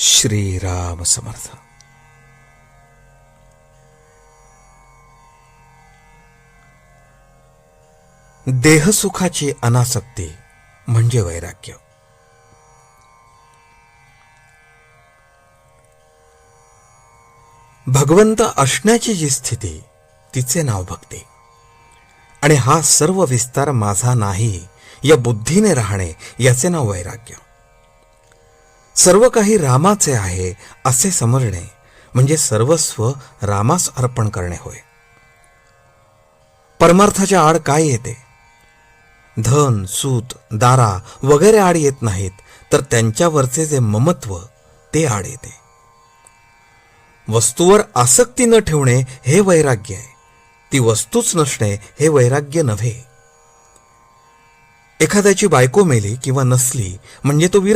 श्रीराम समर्थ. देहसुखाची अनासक्ती म्हणजे वैराग्य. भगवंत असण्याची जी स्थिती तिचे नाव भक्ती. आणि हा सर्व विस्तार माझा नाही या बुद्धीने राहणे याचे नाव वैराग्य. सर्व काही रामाचे आहे असे समजणे म्हणजे सर्वस्व रामास अर्पण करणे होय. परमार्थाच्या आड काय येते? धन सूत दारा वगैरे आड येत नाहीत तर त्यांच्यावरचे जे ममत्व ते आड येते. वस्तूवर आसक्ती न ठेवणे हे वैराग्य आहे. ती वस्तूच नसणे हे वैराग्य नव्हे. एखाद्याची बायको मेली किंवा नसली म्हणजे तो